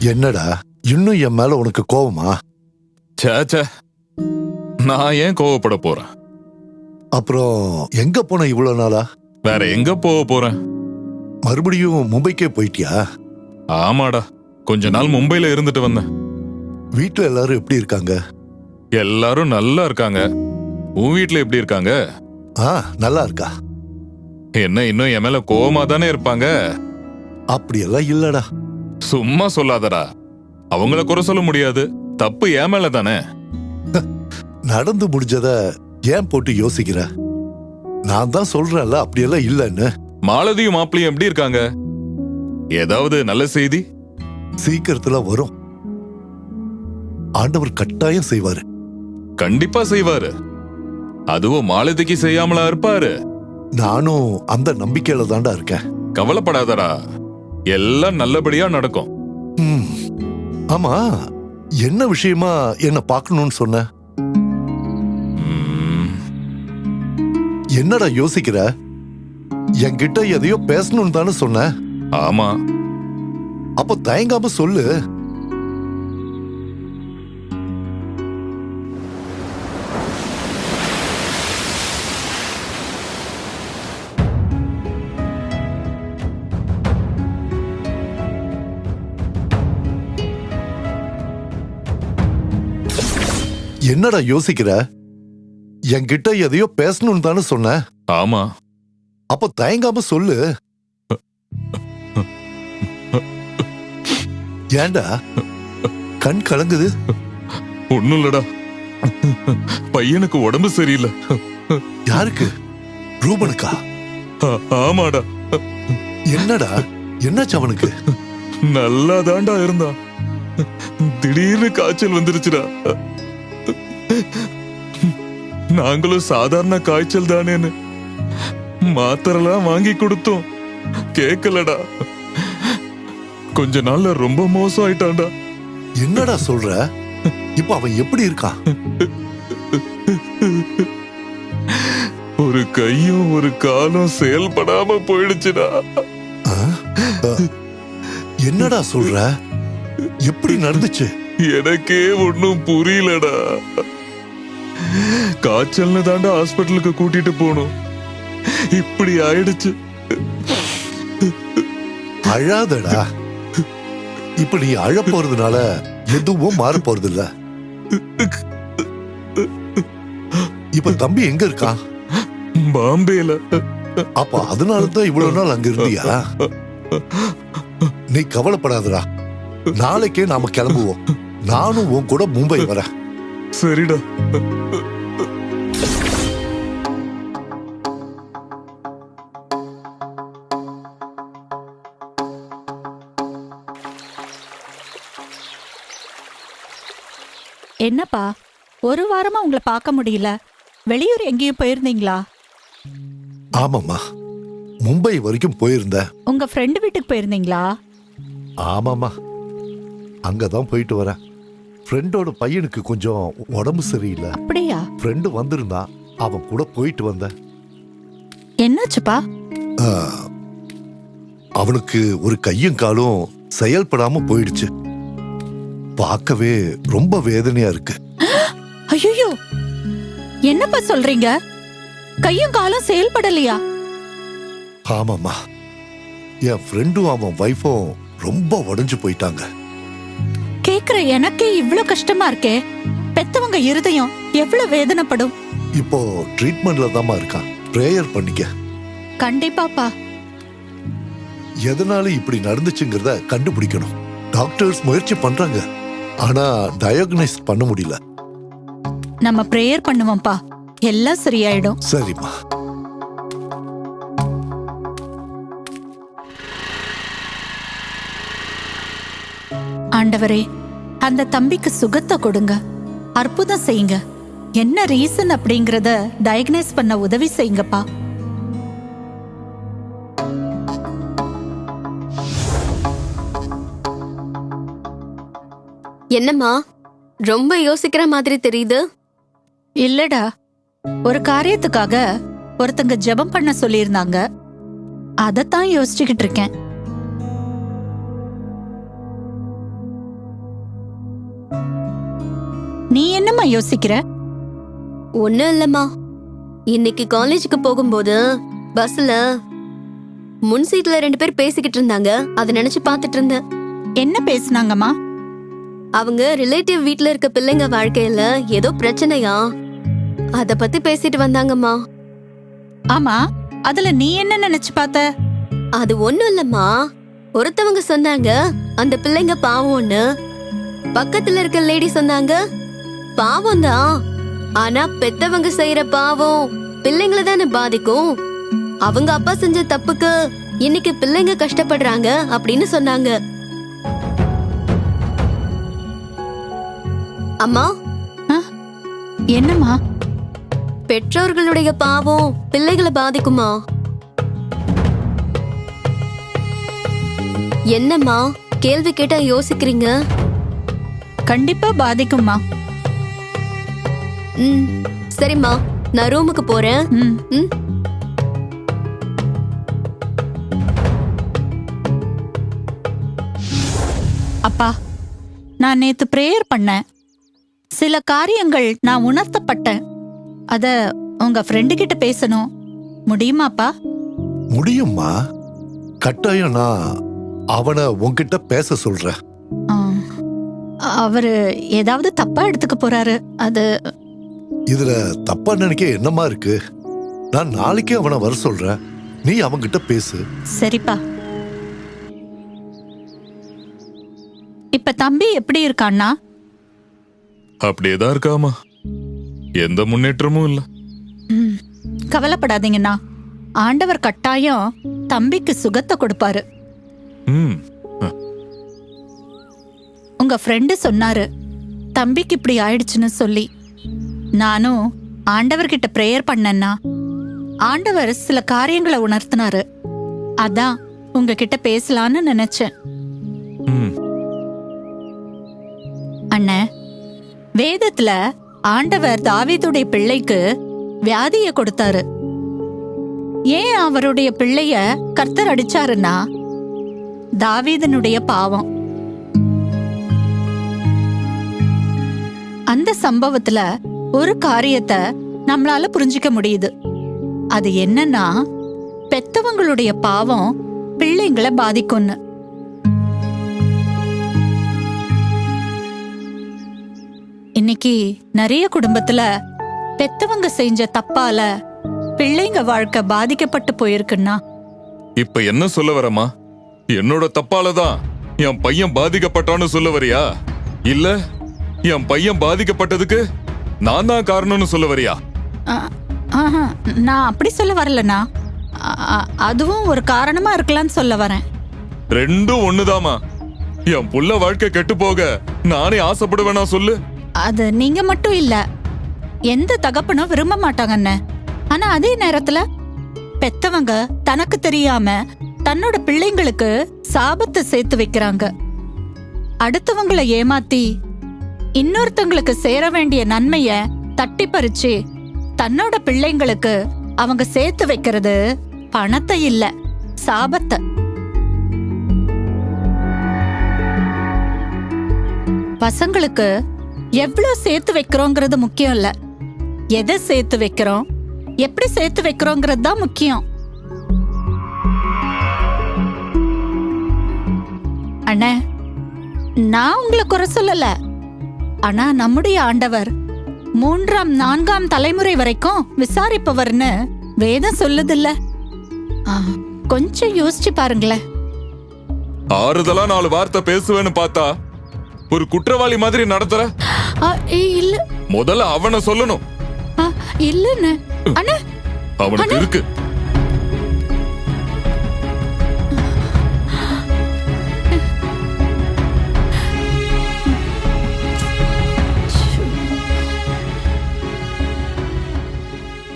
என்னடா இன்னும் என் மேல உனக்கு கோவமா? ச்சே ச்சே. நான் ஏன் கோவப்பட போறேன்? அப்புறம் எங்க போன இவ்வளவு நாளா? வேற எங்க போக போறேன்? மறுபடியும் மும்பைக்கே போயிட்டியா? ஆமாடா. கொஞ்ச நாள் மும்பைல இருந்துட்டு வந்தேன். வீட்ல எல்லாரும் எப்படி இருக்காங்க? எல்லாரும் நல்லா இருக்காங்க. உன் வீட்ல எப்படி இருக்காங்க? ஆ நல்லா இருக்கா? என்ன இன்னும் என் மேல கோவமா தானே இருப்பாங்க? அப்படியெல்லாம் இல்லடா. சும்மா சொல்லாதடா. அவங்கள குறை சொல்ல முடியாது. தப்பு என் மேல தானே. நடந்து முடிஞ்சத ஏன் போட்டு யோசிக்கிற? நான் தான் சொல்றேன்ல அப்படியெல்லாம் இல்லைன்னு. மாலதியும் மாப்பிளையும் எப்படி இருக்காங்க? ஏதாவது நல்ல செய்தி? சீக்கிரத்துல வரும். ஆண்டவர் கட்டாயம் செய்வாரு. கண்டிப்பா செய்வாரு. அதுவும் மாலதிக்கு செய்யாமலா இருப்பாரு. நானும் அந்த நம்பிக்கையில தான்டா இருக்கேன். கவலைப்படாதடா. எல்லாம் நல்லபடியா நடக்கும். ம். ஆமா என்ன விஷயமா என்ன பார்க்கணும்னு சொன்ன? ம், என்னடா யோசிக்கிற? என்கிட்ட எதையோ பேசணும்னு தானே சொன்ன? ஆமா. அப்ப தயங்காம சொல்லு. என்னடா யோசிக்கிற? என்கிட்ட எதையோ பேசணும்னு தானே சொன்ன. ஆமா. அப்ப தயங்காம சொல்லு. ஏன்டா? கண் கலங்குது. ஒண்ணும் இல்லடா. பையனுக்கு உடம்பு சரியில்லை. யாருக்கு? ரூபனுக்கா? ஆமாடா. என்னடா? என்னாச்சு அவனுக்கு? நல்லா தாண்டா இருந்தான். திடீர்னு காய்ச்சல் வந்துருச்சுடா. நாங்களும் சாதாரண காய்ச்சல் தானேன்னு. மாத்திரைலாம் வாங்கி கொடுத்தோம். கேக்கலடா. கொஞ்ச நாள்ல ரொம்ப மோசம் ஆயிட்டான்டா என்னடா சொல்ற? இப்ப அவன் எப்படி இருக்கான்? ஒரு கையும் ஒரு காலும் செயல்படாம போயிடுச்சுடா. என்னடா சொல்ற? எப்படி நடந்துச்சு? எனக்கே ஒண்ணும் புரியலடா. காய்ச்சல்னு தாண்டா ஹாஸ்பிட்டலுக்கு கூட்டிட்டு போனோம். இப்படி ஆயிடுச்சு. அழாதடா. இப்ப நீ அழ போறதுனால எதுவும் மாற போறது இல்ல இப்ப தம்பி எங்க இருக்கான் பாம்பேல. அப்ப அதனாலதான் இவ்வளவு நாள் அங்க இருந்தியா? நீ கவலைப்படாதடா. நாளைக்கே நாம கிளம்புவோம். நானும் உன் கூட மும்பை வரேன். சரிடா. என்னப்பா ஒரு வாரமா உங்களை பார்க்க முடியல. வெளியூர் எங்கேயும் போயிருந்தீங்களா? ஆமாம்மா. மும்பை வரைக்கும் போயிருந்தேன் உங்க ஃப்ரெண்டு வீட்டுக்கு போயிருந்தீங்களா? ஆமாம்மா. அங்கதான் போயிட்டு வரேன். ஃப்ரெண்டோட பையனுக்கு கொஞ்சம் உடம்பு சரியில்லை. அப்படியா? ஃப்ரெண்டு வந்திருந்தான் அவன் கூட போயிட்டு வந்தேன் என்னாச்சுப்பா? ஆ, அவனுக்கு ஒரு கையும் காலும் செயல்படாம போயிடுச்சு. பார்க்கவே ரொம்ப வேதனையா இருக்கு. ஐயோ என்னப்பா சொல்றீங்க? கையும் காலும் செயல்படலையா? ஆமாம்மா. என் ஃப்ரெண்டும் அவன் ஒய்ஃபும் ரொம்ப உடைஞ்சு போயிட்டாங்க. கேக்குற எனக்கே இவ்ளோ கஷ்டமா இருக்கே. பெத்தவங்க இருதயம் எவ்வளவு வேதனைப்படும். இப்போ ட்ரீட்மெண்ட்ல தாம்மா இருக்கான். ப்ரேயர் பண்ணிக்க. கண்டிப்பாப்பா. எதனால இப்படி நடந்துச்சுங்கிறத கண்டுபிடிக்கணும். டாக்டர்ஸ் முயற்சி பண்றாங்க. ஆனா டயக்னைஸ் பண்ண முடியல. நம்ம பிரேயர் பண்ணுவோம்ப்பா. எல்லாம் சரியாயிடும். சரிம்மா. ஆண்டவரே அந்த தம்பிக்கு சுகத்தை கொடுங்க. அற்புதம் செய்யுங்க. என்ன ரீசன் அப்படிங்கறத டயக்னைஸ் பண்ண உதவி செய்யுங்கப்பா. என்னம்மா? ரொம்ப யோசிக்கிற மாதிரி தெரியுது. இல்லடா. ஒரு காரியத்துக்காக ஒருத்தங்க ஜெபம் பண்ண சொல்லியிருந்தாங்க. அதத்தான் யோசிச்சுக்கிட்டு இருக்கேன். நீ என்னம்மா யோசிக்கிற? ஒண்ணும் இல்லம்மா. இன்னைக்கு காலேஜுக்கு போகும்போது பஸ்ல முன் சீட்ல ரெண்டு பேர் பேசிக்கிட்டு இருந்தாங்க. அதை நினைச்சு பார்த்துட்டு இருந்தேன். என்ன பேசுனாங்கம்மா? அவங்க ரிலேட்டிவ் வீட்ல இருக்க பிள்ளைங்க வாழ்க்கையில ஏதோ பிரச்சனையா? அத பத்தி பேசிட்டு வந்தாங்கம்மா. ஆமா அதுல நீ என்ன நினைச்சு பார்த்த? அது ஒண்ணும் இல்லம்மா. ஒருத்தவங்க சொன்னாங்க அந்த பிள்ளைங்க பாவம்னு. பக்கத்துல இருக்க லேடி சொன்னாங்க பாவம் தான் ஆனா பெத்தவங்க செய்யற பாவம் பிள்ளைங்கள தானே பாதிக்கும். அவங்க அப்பா செஞ்ச தப்புக்கு இன்னைக்கு பிள்ளைங்க கஷ்டப்படுறாங்க அப்படின்னு சொன்னாங்க. அம்மா? என்னம்மா? பெற்றோர்களுடைய பாவம் பிள்ளைகளை பாதிக்குமா? என்னம்மா? கேள்வி கேட்டா யோசிக்கிறீங்க? கண்டிப்பா பாதிக்கும்மா. ம். சரிம்மா நான் ரூமுக்கு போறேன். ம். ம். அப்பா நான் நேத்து பிரேயர் பண்ணேன். சில காரியங்கள் நான் உணர்த்தப்பட்டேன். அத உங்க ஃப்ரெண்டு கிட்ட பேசணும். முடியுமாப்பா முடியும்மா. கட்டாயம் நான் அவனை உன்கிட்ட பேச சொல்றேன். ஆ, அவரு ஏதாவது தப்பா எடுத்துக்க போறாரு. அது இதுல தப்பா நினைக்க என்னமா இருக்கு? நான் நாளைக்கே அவனை வர சொல்றேன். நீ அவன்கிட்ட பேசு. சரிப்பா. இப்ப தம்பி எப்படி இருக்கான்னா? அப்படியேதான் இருக்காமா எந்த முன்னேற்றமும் இல்ல. ம், கவலைப்படாதீங்கண்ணா. ஆண்டவர் கட்டாயம் தம்பிக்கு சுகத்தை கொடுப்பாரு. ம் உங்க ஃப்ரெண்டு சொன்னாரு தம்பிக்கு இப்படி ஆயிடுச்சுன்னு சொல்லி. நானும் ஆண்டவர்கிட்ட ப்ரேயர் பண்ணேன்னா ஆண்டவர் சில காரியங்களை உணர்த்தினாரு. அதான் உங்ககிட்ட பேசலான்னு நினைச்சேன். அண்ணே வேதத்துல ஆண்டவர் தாவீதுடைய பிள்ளைக்கு வியாதிய கொடுத்தாரு. ஏன் அவருடைய பிள்ளைய கர்த்தர் அடிச்சாருன்னா தாவீதனுடைய பாவம். அந்த சம்பவத்துல ஒரு காரியத்தை நம்மளால புரிஞ்சுக்க முடியுது. அது என்னன்னா பெத்தவங்களுடைய பாவம் பிள்ளைங்களை பாதிக்கும்னு. இன்னைக்கு நிறைய குடும்பத்துல பெத்தவங்க செஞ்ச தப்பால பிள்ளைங்க வாழ்க்கை பாதிக்கப்பட்டு போயிருக்குன்னா. இப்ப என்ன சொல்ல வரமா என்னோட தப்பாலதான் என் பையன் பாதிக்கப்பட்டான்னு சொல்ல வரியா? இல்ல என் பையன் பாதிக்கப்பட்டதுக்கு நான் தான் காரணம்னு சொல்ல வரியா? நான் அப்படி சொல்ல வரலண்ணா. அதுவும் ஒரு காரணமா இருக்கலாம்னு சொல்ல வரேன். ரெண்டும் ஒண்ணுதாமா என் புள்ள வாழ்க்கை கெட்டு போக நானே ஆசைப்படுவேனா சொல்லு. அது நீங்க மட்டும் இல்ல. எந்த தகப்பனும் விரும்ப மாட்டாங்கண்ணே. ஆனா அதே நேரத்துல பெத்தவங்க தனக்கு தெரியாம தன்னோட பிள்ளைங்களுக்கு சாபத்தை சேர்த்து வைக்கிறாங்க. அடுத்தவங்களை ஏமாத்தி இன்னொருத்தங்களுக்கு சேர வேண்டிய நன்மைய தட்டி பறிச்சு தன்னோட பிள்ளைங்களுக்கு அவங்க சேர்த்து வைக்கிறது பணத்தை இல்ல சாபத்தை. பசங்களுக்கு எவ்வளவு சேர்த்து வைக்கிறோங்கிறது முக்கியம் இல்ல. எதை சேர்த்து வைக்கிறோம் எப்படி சேர்த்து வைக்கிறோங்கிறது தான் முக்கியம். அண்ணே நான் உங்களை குறை சொல்லலை. ஆனா நம்முடைய ஆண்டவர் மூன்றாம் நான்காம் தலைமுறை வரைக்கும் விசாரிப்பவர்னு வேதம் சொல்லுதில்ல. ஆ, கொஞ்சம் யோசிச்சு பாருங்களேன். ஆறுதலா நாலு வார்த்தை பேசுவேன்னு பார்த்தா ஒரு குற்றவாளி மாதிரி நடத்துற? இல்ல. முதல்ல அவனை சொல்லணும். இல்லன்னு. அண்ணே அவனுக்கு இருக்கு.